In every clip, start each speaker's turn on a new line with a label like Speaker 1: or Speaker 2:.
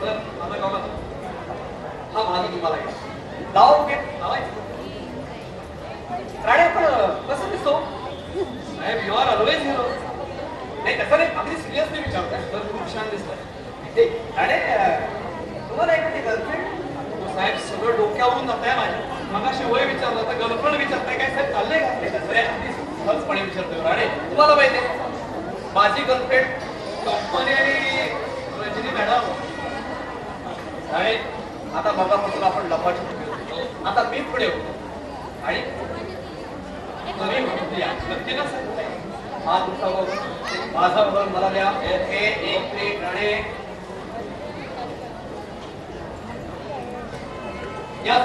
Speaker 1: बरं, आता गावाला हा माझा तुम्हाला आहे. दाव बुके, लावायचं. राणे आपण कसं दिसतो साहेब यू आर ऑलवेज हिरो नाही तसं नाही अगदी सिरियसली विचारतोय तर खूप छान दिसतंय राणे तुम्हाला एखादी गर्लफ्रेंड साहेब सगळं डोक्यावरून जाताय माझ्या मगाशी वय विचारलं तर गर्लफ्रेंड विचारताय काय साहेब चाललंय का नाही तसं नाही, सहजपणे विचारतोय राणे तुम्हाला माहिती माझी गर्लफ्रेंड कंपनी आणि रजनी मॅडम आणि आता मगापासून आपण लपाछपी आता मी पुढे होतो. आणि तुम्ही म्हटली नक्की हा तुमचा बघ माझा बघ मला द्या. एक एक ते गणे. या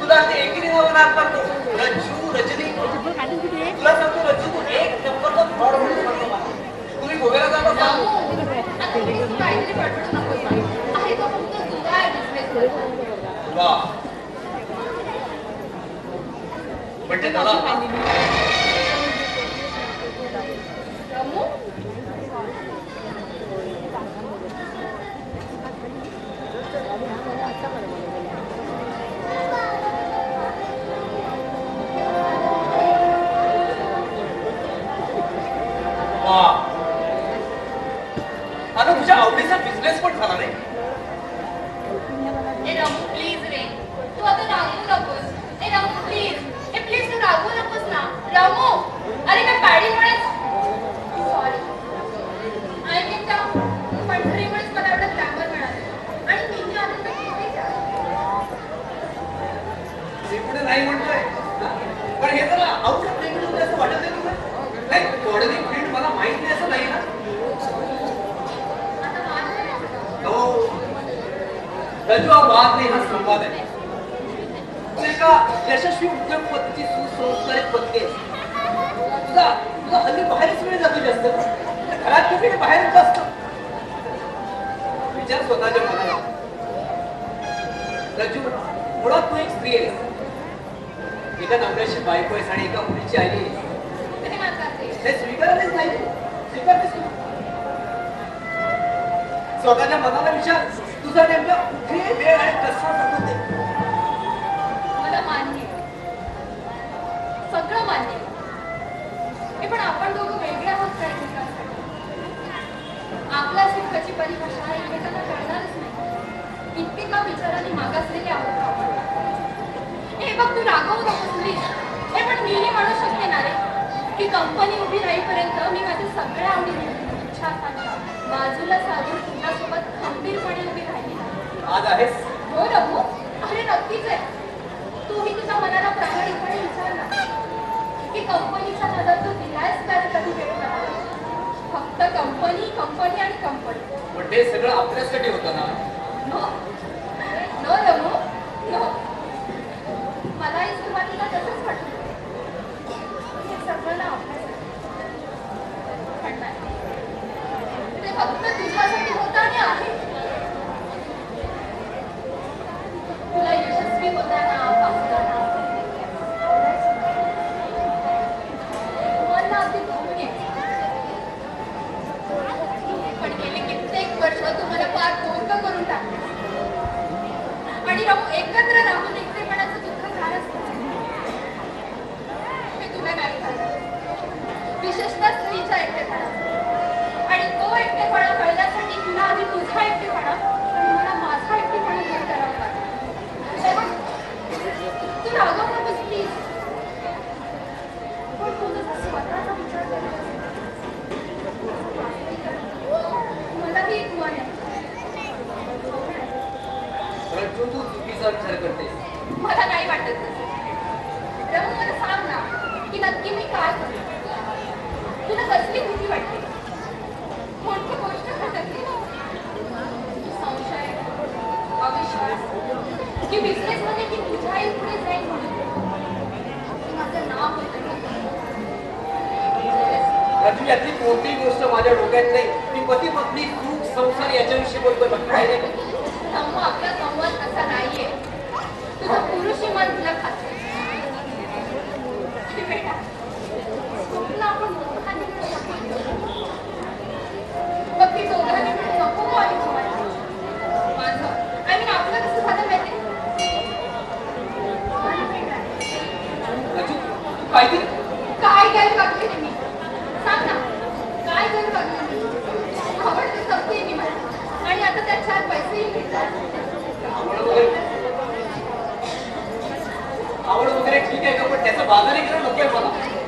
Speaker 1: तुला ते एकीने नाव नाव रज्जू रजनी. तुला सांगतो रज्जू तू एक नंबरचा फ्रॉड म्हणून सांगतो मला. तुम्ही गोव्याला जात असाल म्हणजे
Speaker 2: रमू, आता please काहीतरी बडबडू नकोस. आहे तो फक्त तुझा आहे business.
Speaker 1: वा म्हणजे त्याला
Speaker 2: रमू,
Speaker 1: वा बायको आहेस आणि एका मुलीची आई हे नाही स्वीकारतेस तू. स्वतःच्या मनाला विचार. तुझा नेमका कुठे वेळ आणि कसा जातो
Speaker 2: मला मान्य. सगळं मान्य. हे पण आपण दोघं वेगळे आहोत का एकमेकांसाठी आपल्या सुखाची परिभाषा एकमेकांना कळणारच नाही. इतके का विचाराने मागासलेले आहोत आपण. हे बघ तू रागवू नकोस पण मीही म्हणू शकते ना रे की कंपनी उभी राहीपर्यंत मी माझ्या सगळ्या आवडीने इच्छा बाजूला साधून तुझ्यासोबत खंबीरपणे उभी राहिली
Speaker 1: आज आहेस?
Speaker 2: हो रघु. अरे नक्कीच आहे. तूही तुझ्या मनाला प्रामाणिकपणे विचार ना की कंपनीचा नजर तू दिलायच तर कधी वेळ फक्त कंपनी कंपनी आणि कंपनी.
Speaker 1: पण सगळं आपल्यासाठी होतं ना?
Speaker 2: नो. No Ramu no. मलाही सुरुवातीला तसंच वाटलं. फक्त तुझ्यासाठी
Speaker 1: कोणतीही गोष्ट माझ्या डोक्यात नाही. मी पती पत्नी सुख संसार याच्याविषयी बोलतो बाकी
Speaker 2: आपला संवाद असा नाहीये. तुझा I think
Speaker 1: आवड वगैरे ठीक आहे का पण त्याचं बाजारीकरण नकोय मला.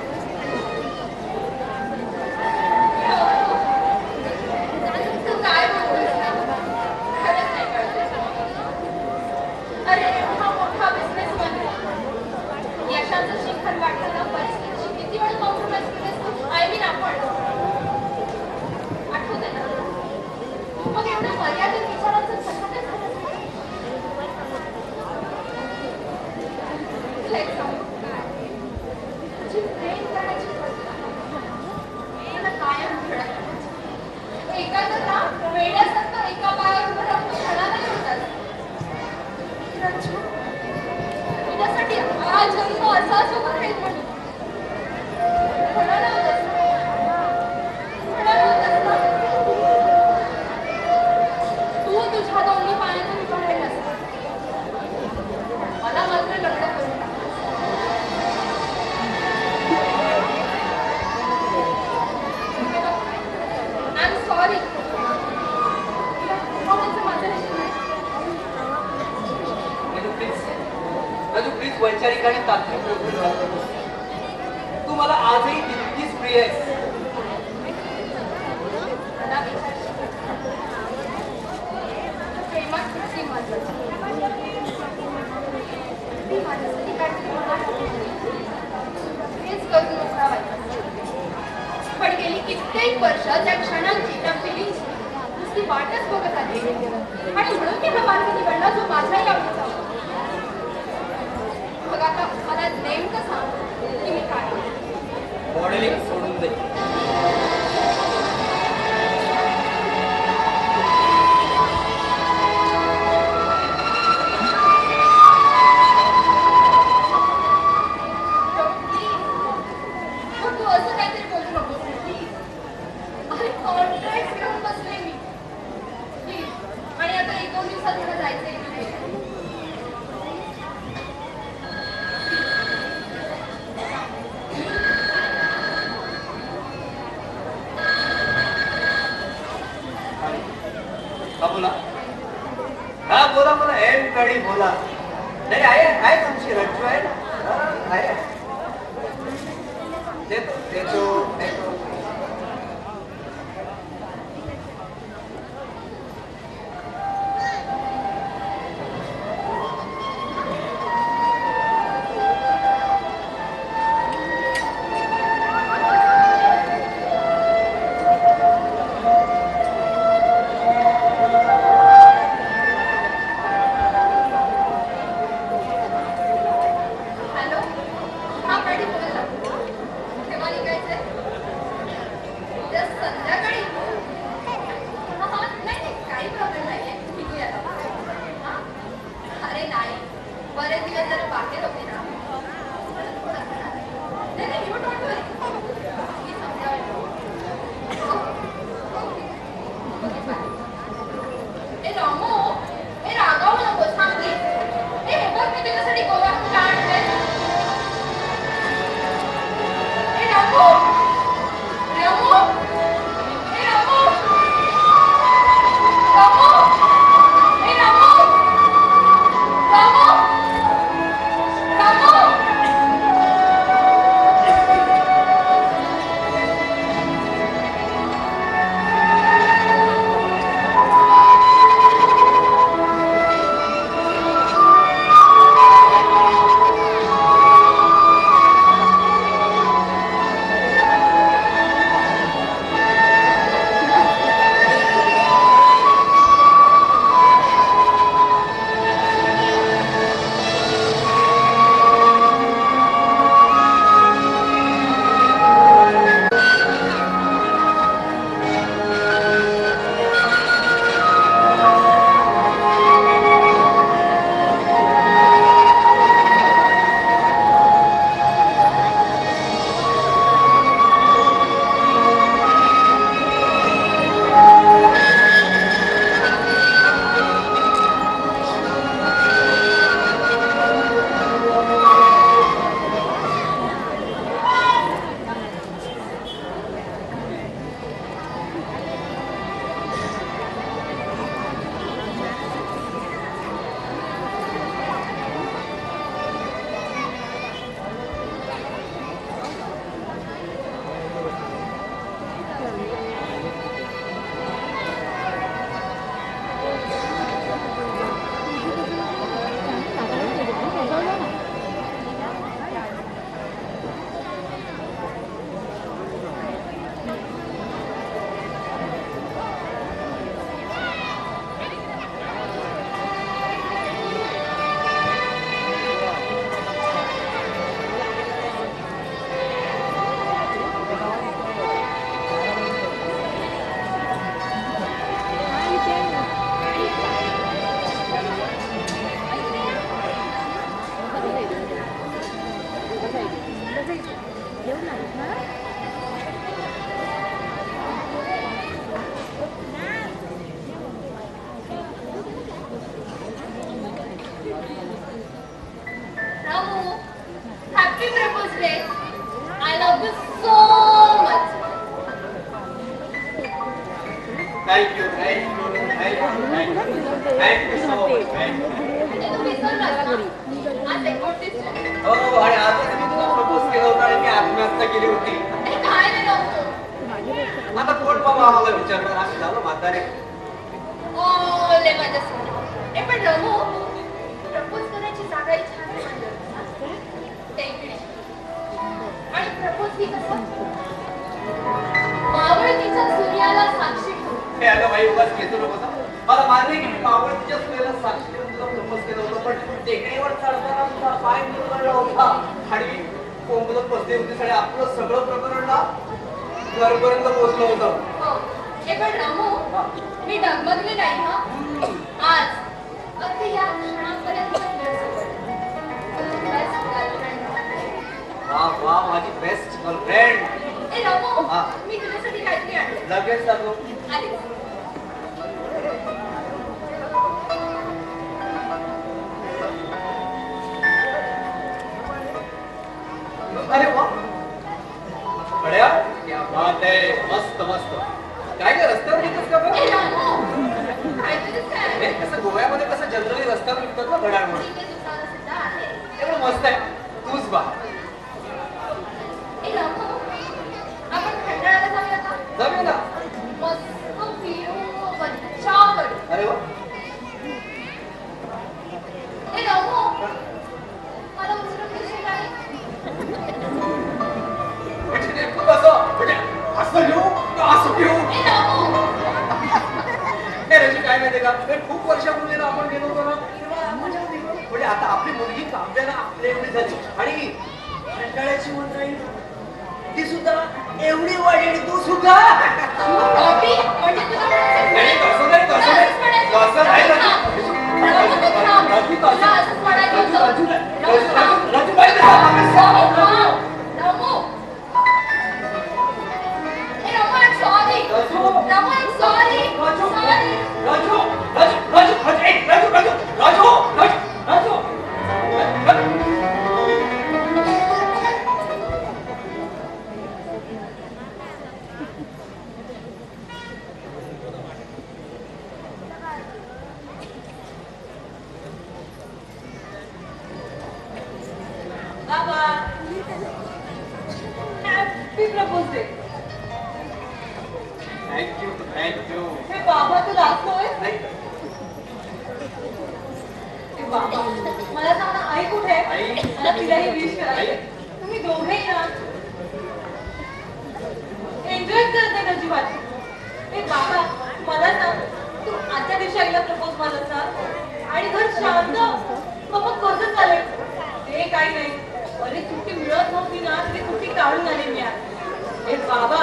Speaker 1: ठिकाणी तात्विक बोलून जातो तू मला आजही तितकीच प्रिय आहेस
Speaker 2: पण गेली कित्येक वर्ष त्या क्षणांची त्या फिलिंग नुसती वाटच बघत आली आणि म्हणून मी हा मार्ग निवडला जो माझ्या या रामू, propose करायची जागा ही छान हा? टेकडी. आणि propose ही कसं? मावळतीच्या सूर्याला साक्षी ठेवून.
Speaker 1: हे अगं बाई उगाच घेतो नको ना. मला मान्य की मी मावळतीच्या सुनेला साक्षी देऊन तुला प्रपोज केलं होतं पण टेकडीवर चढताना तुझा पाय होता आणि बसली होती आणि आपलं सगळं प्रकरण ना घरपर्यंत पोहोचलं होतं
Speaker 2: हो. ए, पण रामू, मी डगमगले नाही हा आज
Speaker 1: वा वा माझी बेस्ट गर्लफ्रेंड
Speaker 2: ए, रामू,
Speaker 1: हा.
Speaker 2: मी तुझ्यासाठी काहीतरी आणलं
Speaker 1: लगेच जातो
Speaker 2: आली.
Speaker 1: अरे वा. बढ्या. क्या बात आहे. मस्त मस्त. काय काय रस्त्यावर येतच का बरं?
Speaker 2: ए, रामू,
Speaker 1: हे कसं गोव्यामध्ये कसं जनरली रस्त्यावर विकतात ना. एवढं मस्त आहे. तूच बा
Speaker 2: का?
Speaker 1: हे खूप वर्षापूर्वी ना आपण गेलो होतो ना. म्हणजे आता आपली मुलगी काव्याला आपल्या एवढी झाली. आणि खंडाळ्याची मंडळी ती सुद्धा एवढी वाढली तू सुद्धा.
Speaker 2: म्हणजे
Speaker 3: आजच्या प्रपोज मारलं ना आणि घर शांत. मग मग कसं चालेल ते काय नाही. अरे सुट्टी मिळत नव्हती ना तरी सुट्टी काढून आली मी आज. हे बाबा.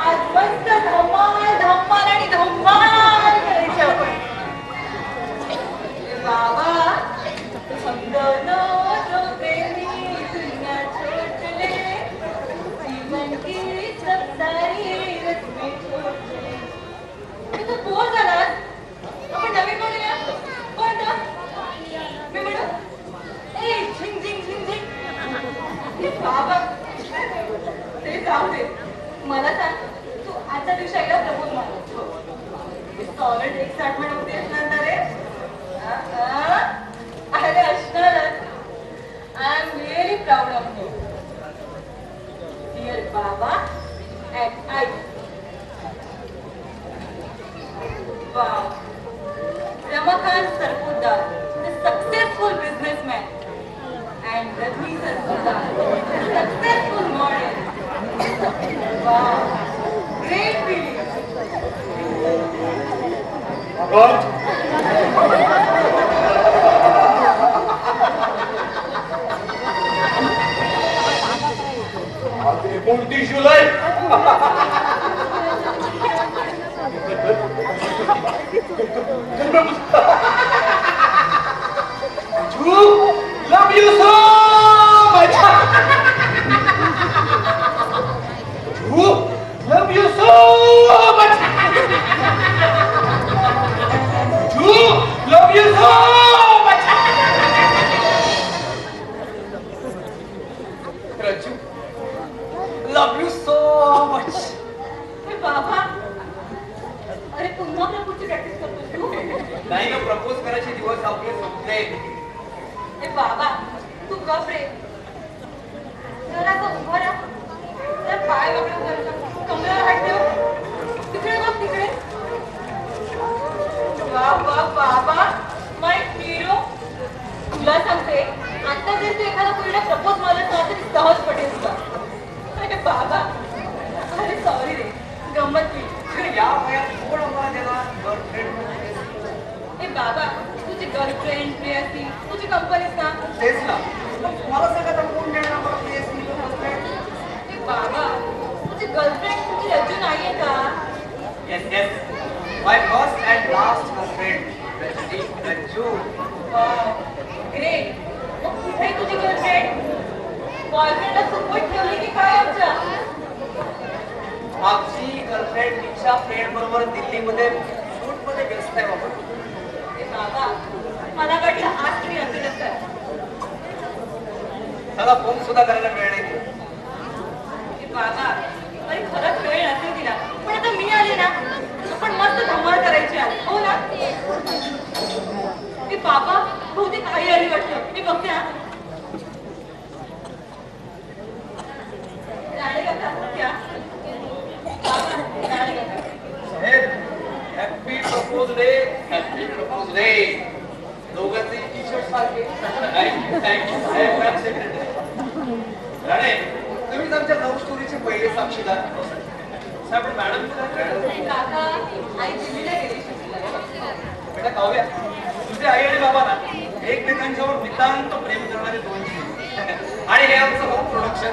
Speaker 3: आज मस्त धमाल धमाल आणि धमाल मी झाला आपण नवीन म्हणूया कोणतं मी म्हणू ए झिंग झिंग झिंग झिंग. बाबा. ते जाऊ दे. मला सांग तू आजच्या दिवशी आईला प्रपोज मारला सॉलिड एक्साइटमेंट होती असणार ना रे. अरे असणारच. I am really proud of you dear बाबा my
Speaker 1: first and last girlfriend Rajani Rajju
Speaker 3: great मग कुठे तुझी गर्लफ्रेंड बॉयफ्रेंडला सुपट ठेवली की काय आमच्या?
Speaker 1: आमची गर्लफ्रेंड तिच्या फ्रेंड बरोबर दिल्लीमध्ये शूटमध्ये व्यस्त आहे बाबा.
Speaker 3: मला वाटलं आज असेलच काय
Speaker 1: त्याला फोन सुद्धा करायला वेळ नाही
Speaker 3: बाबा अरे खरंच वेळ नसेल तिला पण आता मी आले ना पण मस्त धमाल करायची आहे. हो ना? ए बाबा बहुतेक आई आली वाटतं. मी बघते हा.
Speaker 1: Happy propose day happy propose day दोघांचे टी शर्ट सारखे राणे तुम्हीच आमच्या लव्ह स्टोरीचे पहिले साक्षीदार. तुझे आई आणि बाबा ना एकमेकांच्यावर नितांत प्रेम करणारे दोन आणि हे आमचं होम प्रोडक्शन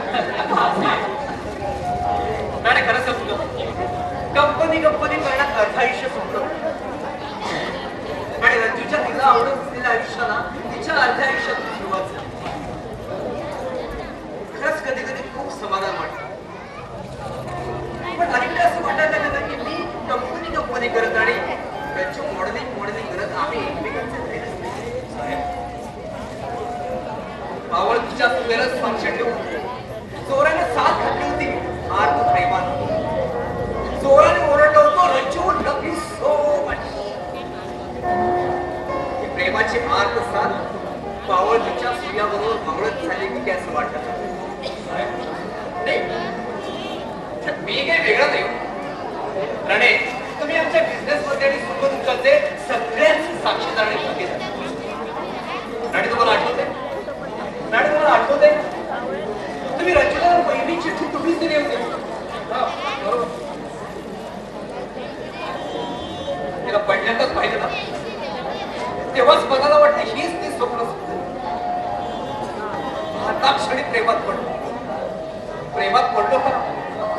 Speaker 1: आणि खरं सांगतो कंपनी कंपनी करण्यात अर्ध आयुष्य संपलं आणि रंजूच्या तिला आवडत असलेल्या आयुष्याला तिच्या अर्ध्या आयुष्यात सुरुवात झाली. खरंच कधी कधी खूप समाधान वाटतं. पण अलीकडे असं वाटायला लागलं की मी कंपनी कंपनी करत आणि त्यांची मॉडेलिंग मॉडेलिंग करत आम्ही एकमेकांचे फ्रेंड्स नाही. साहेब तिच्या सुमेरच साक्ष ठेवून चोराने साथ घातली होती. आर तो प्रेमान चोराने ओरडला होतो. रंजू लव सो मच ही प्रेमाची आर्थ साथ. पावळ मावळतीच्या सूर्याबरोबर मंगळत झाली की असं वाटत? नाही. मी काही वेगळं नाही. रणे तुम्ही आमच्या बिझनेस मध्ये आणि सुख दुःखाचे सगळ्याच साक्षीदार आणि शक्य राणे तुम्हाला आठवते राणे तुम्हाला आठवते तुम्ही रचना पहिली चिठ्ठी तुम्हीच दिली होती बरोबर. तिला पहिल्यांदाच पाहिजे ना. तेव्हाच बघायला वाटते हीच ती स्वप्न आता क्षणी प्रेमात पडलो. प्रेमात पडलो का?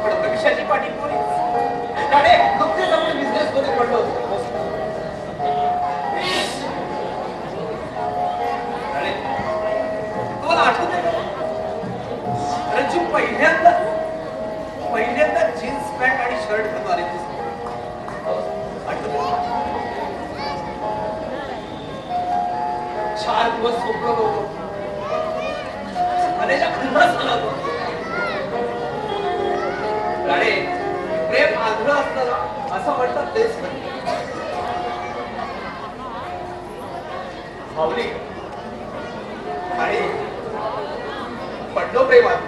Speaker 1: पण भविष्याची पाठी कोणी आणि नुकतेच आपण बिझनेस मध्ये पडलो होतो. तुम्हाला आठवत आहे का पहिल्यांदा पहिल्यांदा जीन्स पॅन्ट आणि शर्ट घालून आले चार दिवस झोपलो होतो मनाच्या खंडास आला असं म्हणतात तेच खरं. आणि पडलो प्रेमात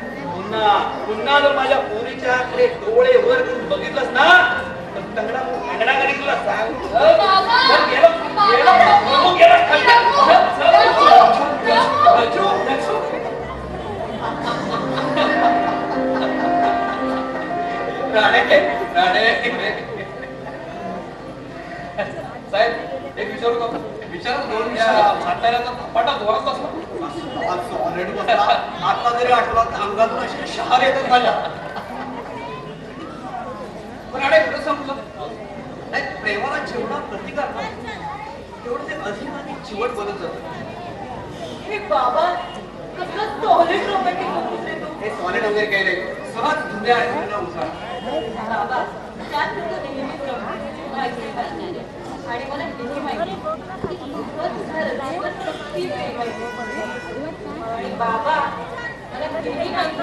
Speaker 1: हा पुन्हा जर माझ्या पोरीच्याकडे डोळे वर करून बघितलंस ना तर तंगडा अंगणाकडे तुला साहेब एक विचारू का?
Speaker 4: आता जरी आठवला तर अंगातून असे शहार येतात माझ्या.
Speaker 1: पण अरे खरं सांगतो.
Speaker 4: नाही प्रेमाला जेवढा प्रतिकार ना तेवढं ते अधिक अधिक चिवट बनत जातं.
Speaker 3: हे बाबा कसलं सॉलिड रोमॅन्टिक होतीस रे तू.
Speaker 4: हे सॉलिड वगैरे काही नाही. सहज
Speaker 3: बाबा त्यात नेहमीच आहे. आणि मला नेहमी माहिती. आणि बाबा मला नेहमी माहिती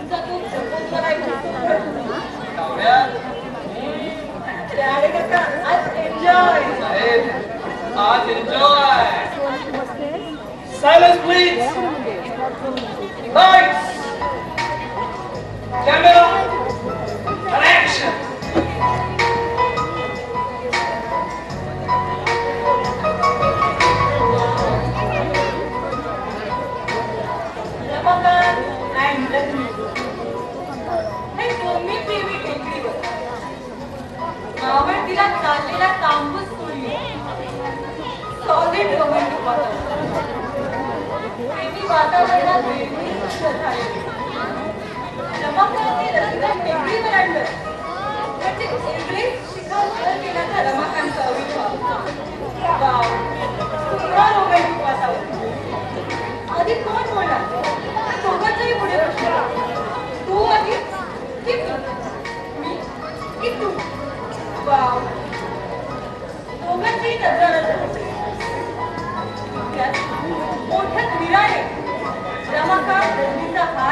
Speaker 3: तुझा तो प्रपोज करायचा आज एन्जॉय
Speaker 1: आज enjoy silence please lights camera action
Speaker 3: वातावरणात वेगळी म्हणजे सुंदर झाली रमाकांतने आणलं म्हणजे एव्हरेस्ट शिखर सर केल्याचा रमाकांतचा अविश्वास रोमॅन्टिक वातावरण आधी कोण बोलणार दोघांचाही पुढे प्रश्न तू आधी की मी की तू? वाव. दोघांचीही नजरानजर मोठ्या धीराने रमाकांत रजनीचा हात